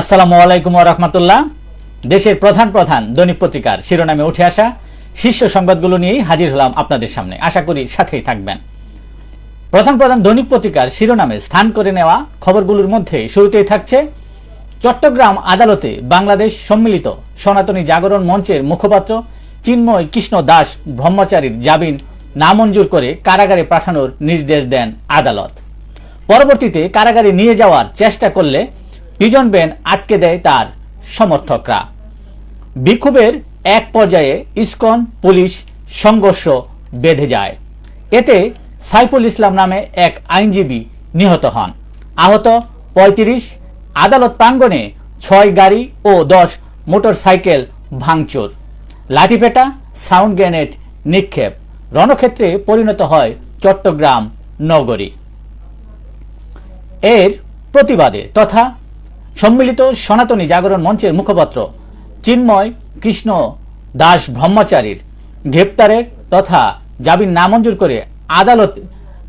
আসসালামু আলাইকুম রহমতুল্লাহ। দেশের প্রধান প্রধান দৈনিক পত্রিকার শিরোনামে উঠে আসা শীর্ষ সংবাদগুলো নিয়েই হাজির হলাম আপনাদের সামনে। আশা করি সাথেই থাকবেন। প্রধান প্রধান দৈনিক পত্রিকার শিরোনামে স্থান করে নেওয়া খবরগুলোর মধ্যে শুরুতেই থাকছে, চট্টগ্রাম আদালতে বাংলাদেশ সম্মিলিত সনাতনী জাগরণ মঞ্চের মুখপাত্র চিন্ময় কৃষ্ণ দাস ব্রহ্মচারীর জামিন নামঞ্জুর করে কারাগারে পাঠানোর নির্দেশ দেন আদালত। পরবর্তীতে কারাগারে নিয়ে যাওয়ার চেষ্টা করলে পিজন বেন আটকে দেয় তার সমর্থকরা। বিক্ষোভের এক পর্যায়ে ইসকন পুলিশ সংঘর্ষ বেঁধে যায়। এতে সাইফুল ইসলাম নামে এক আইনজীবী নিহত হন। আহত পঁয়ত্রিশ, আদালত প্রাঙ্গণে ছয় গাড়ি ও দশ মোটরসাইকেল ভাঙচুর। লাঠিপেটা, সাউন্ড গ্রেনেড নিক্ষেপ। রণক্ষেত্রে পরিণত হয় চট্টগ্রাম নগরী। এর প্রতিবাদে তথা সম্মিলিত সনাতনী জাগরণ মঞ্চের মুখপাত্র চিন্ময় কৃষ্ণ দাস ব্রহ্মচারীর গ্রেপ্তারের তথা জামিন নামঞ্জুর করে আদালত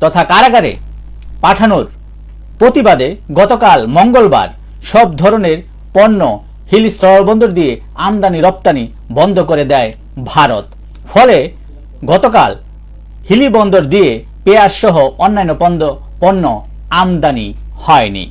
তথা কারাগারে পাঠানোর প্রতিবাদে গতকাল মঙ্গলবার সব ধরনের পণ্য, হিল স্থলবন্দর দিয়ে আমদানি, রপ্তানি বন্ধ করে দেয় ভারত। ফলে গতকাল হিলি বন্দর দিয়ে পেঁয়াজ সহ অন্যান্য পণ্য পণ্য আমদানি হয়নি।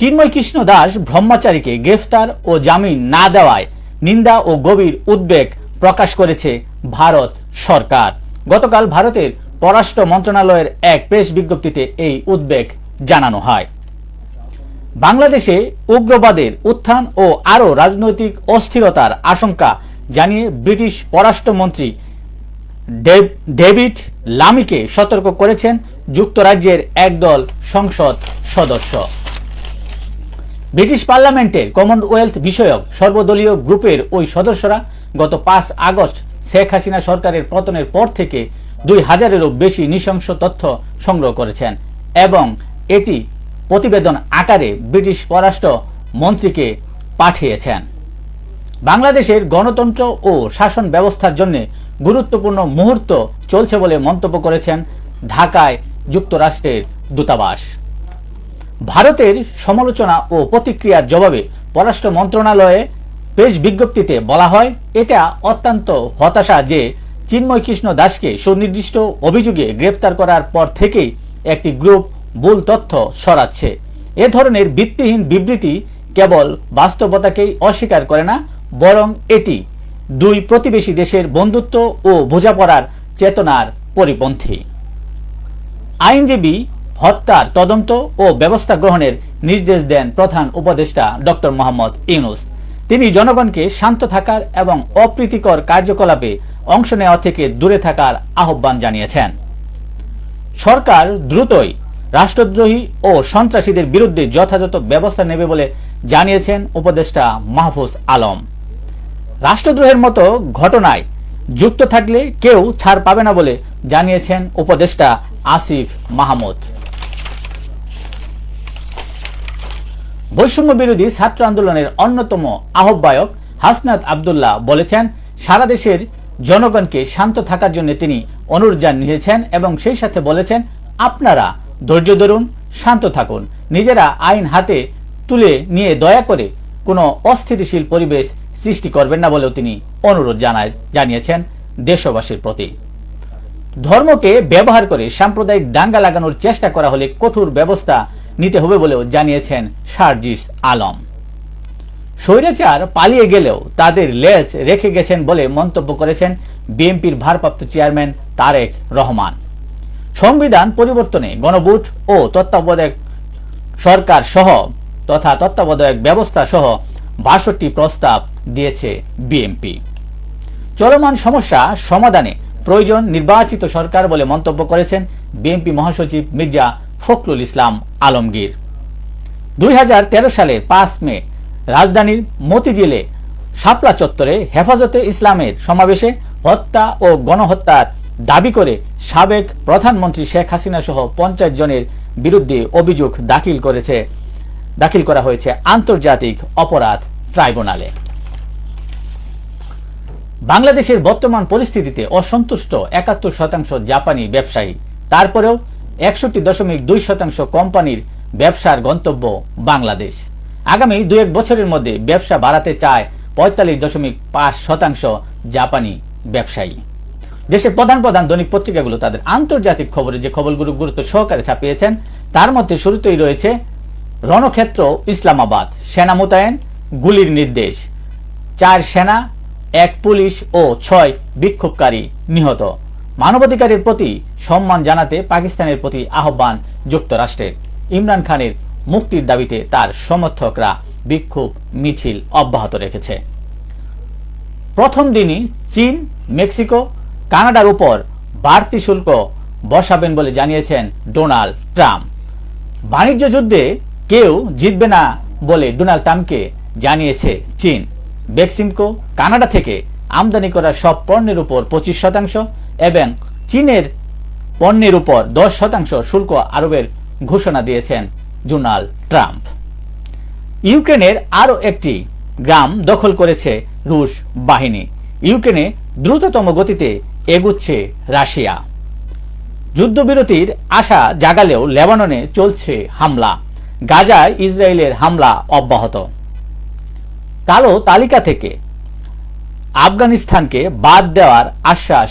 চিন্ময় কৃষ্ণ দাস ব্রহ্মচারীকে গ্রেফতার ও জামিন না দেওয়ায় নিন্দা ও গভীর উদ্বেগ প্রকাশ করেছে ভারত সরকার। গতকাল ভারতের পররাষ্ট্র মন্ত্রণালয়ের এক প্রেস বিজ্ঞপ্তিতে এই উদ্বেগ জানানো হয়। বাংলাদেশে উগ্রবাদের উত্থান ও আরও রাজনৈতিক অস্থিরতার আশঙ্কা জানিয়ে ব্রিটিশ পররাষ্ট্রমন্ত্রী ডেভিড লামিকে সতর্ক করেছেন যুক্তরাজ্যের একদল সংসদ সদস্য। ব্রিটিশ পার্লামেন্টের কমনওয়েলথ বিষয়ক সর্বদলীয় গ্রুপের ওই সদস্যরা গত পাঁচ আগস্ট শেখ হাসিনা সরকারের পতনের পর থেকে দুই হাজারেরও বেশি নৃশংস তথ্য সংগ্রহ করেছেন এবং এটি প্রতিবেদন আকারে ব্রিটিশ পররাষ্ট্র মন্ত্রীকে পাঠিয়েছেন। বাংলাদেশের গণতন্ত্র ও শাসন ব্যবস্থার জন্য গুরুত্বপূর্ণ মুহূর্ত চলছে বলে মন্তব্য করেছেন ঢাকায় যুক্তরাষ্ট্রের দূতাবাস। ভারতের সমালোচনা ও প্রতিক্রিয়ার জবাবে পররাষ্ট্র মন্ত্রণালয়ে প্রেস বিজ্ঞপ্তিতে বলা হয়, এটা অত্যন্ত হতাশা যে চিন্ময় কৃষ্ণ দাসকে সুনির্দিষ্ট অভিযোগে গ্রেপ্তার করার পর থেকেই একটি গ্রুপ ভুল তথ্য সরাচ্ছে। এ ধরনের ভিত্তিহীন বিবৃতি কেবল বাস্তবতাকেই অস্বীকার করে না, বরং এটি দুই প্রতিবেশী দেশের বন্ধুত্ব ও বোঝাপড়ার চেতনার পরিপন্থী। আইনজীবী হত্যার তদন্ত ও ব্যবস্থা গ্রহণের নির্দেশ দেন প্রধান উপদেষ্টা ডক্টর মোহাম্মদ ইউনুস। তিনি জনগণকে শান্ত থাকার এবং অপ্রীতিকর কার্যকলাপে অংশ নেওয়া থেকে দূরে থাকার আহ্বান জানিয়েছেন। সরকার দ্রুতই রাষ্ট্রদ্রোহী ও সন্ত্রাসীদের বিরুদ্ধে যথাযথ ব্যবস্থা নেবে বলে জানিয়েছেন উপদেষ্টা মাহফুজ আলম। রাষ্ট্রদ্রোহের মতো ঘটনায় যুক্ত থাকলে কেউ ছাড় পাবে না বলে জানিয়েছেন উপদেষ্টা আসিফ মাহমুদ। বৈষম্য বিরোধী ছাত্র আন্দোলনের অন্যতম আহ্বায়ক হাসনাত আবদুল্লাহ বলেছেন, সারা দেশের জনগণকে শান্ত থাকার জন্য তিনি অনুরোধ জানিয়েছেন এবং সেই সাথে বলেছেন, আপনারা ধৈর্য ধরুন, শান্ত থাকুন। নিজেরা আইন হাতে তুলে নিয়ে দয়া করে কোনো অস্থিতিশীল পরিবেশ সৃষ্টি করবেন না বলেও তিনি অনুরোধ জানায়, জানিয়েছেন দেশবাসীর প্রতি। ধর্মকে ব্যবহার করে সাম্প্রদায়িক দাঙ্গা লাগানোর চেষ্টা করা হলে কঠোর ব্যবস্থা নিতে হবে বলেও জানিয়েছেন সার্জিস আলম। স্বৈরাচার পালিয়ে গেলেও তাদের লেজ রেখে গেছেন বলে মন্তব্য করেছেন বিএনপির ভারপ্রাপ্ত চেয়ারম্যান তারেক রহমান। সংবিধান পরিবর্তনে গণভোট ও তত্ত্বাবধায়ক সরকার সহ তথা তত্ত্বাবধায়ক ব্যবস্থা সহ বাষট্টি প্রস্তাব দিয়েছে বিএনপি। চলমান সমস্যা সমাধানে প্রয়োজন নির্বাচিত সরকার বলে মন্তব্য করেছেন বিএনপি মহাসচিব মির্জা ফখরুল ইসলাম আলমগীর। দুই হাজার তেরো সালের পাঁচ মে রাজধানীর মতিঝিলে শাপলা চত্বরে হেফাজতে ইসলামের সমাবেশে হত্যা ও গণহত্যার দাবি করে সাবেক প্রধানমন্ত্রী শেখ হাসিনা সহ পঞ্চাশ জনের বিরুদ্ধে অভিযোগ দাখিল করেছে। দাখিল করা হয়েছে আন্তর্জাতিক অপরাধ ট্রাইব্যুনালে। বাংলাদেশের বর্তমান পরিস্থিতিতে অসন্তুষ্ট একাত্তর শতাংশ জাপানি ব্যবসায়ী। তারপরেও একষট্টি দশমিক দুই শতাংশ কোম্পানির ব্যবসার গন্তব্য বাংলাদেশ। আগামী দু এক বছরের মধ্যে ব্যবসা বাড়াতে চায় পঁয়তাল্লিশ দশমিক পাঁচ শতাংশ জাপানি ব্যবসায়ী। দেশের প্রধান প্রধান দৈনিক পত্রিকাগুলো তাদের আন্তর্জাতিক খবরে যে খবরগুলো গুরুত্ব সহকারে ছাপিয়েছেন, তার মধ্যে শুরুতেই রয়েছে, রণক্ষেত্র, ইসলামাবাদ, সেনা মোতায়েন, গুলির নির্দেশ। চার সেনা, এক পুলিশ ও ছয় বিক্ষোভকারী নিহত। মানবাধিকারের প্রতি সম্মান জানাতে পাকিস্তানের প্রতি আহ্বান যুক্তরাষ্ট্রের। ইমরান খানের মুক্তির দাবিতে তার সমর্থকরা বিক্ষোভ মিছিল অব্যাহত রেখেছে। প্রথম দিনই চীন, মেক্সিকো, কানাডার উপর বাড়তি শুল্ক বসাবেন বলে জানিয়েছেন ডোনাল্ড ট্রাম্প। বাণিজ্য যুদ্ধে কেউ জিতবে না বলে ডোনাল্ড ট্রাম্পকে জানিয়েছে চীন। বেক্সিমকো কানাডা থেকে আমদানি করা সব পণ্যের উপর পঁচিশ শতাংশ এবং চীনের পণ্যের উপর দশ শতাংশ শুল্ক আরোপের ঘোষণা দিয়েছেন ডোনাল্ড ট্রাম্প। ইউক্রেনের আরও একটি গ্রাম দখল করেছে রুশ বাহিনী। ইউক্রেনে দ্রুততম গতিতে এগুচ্ছে রাশিয়া। যুদ্ধবিরতির আশা জাগালেও লেবাননে চলছে হামলা। গাজায় ইসরায়েলের হামলা অব্যাহত। কালো তালিকা থেকে আফগানিস্তানকে বাদ দেওয়ার আশ্বাস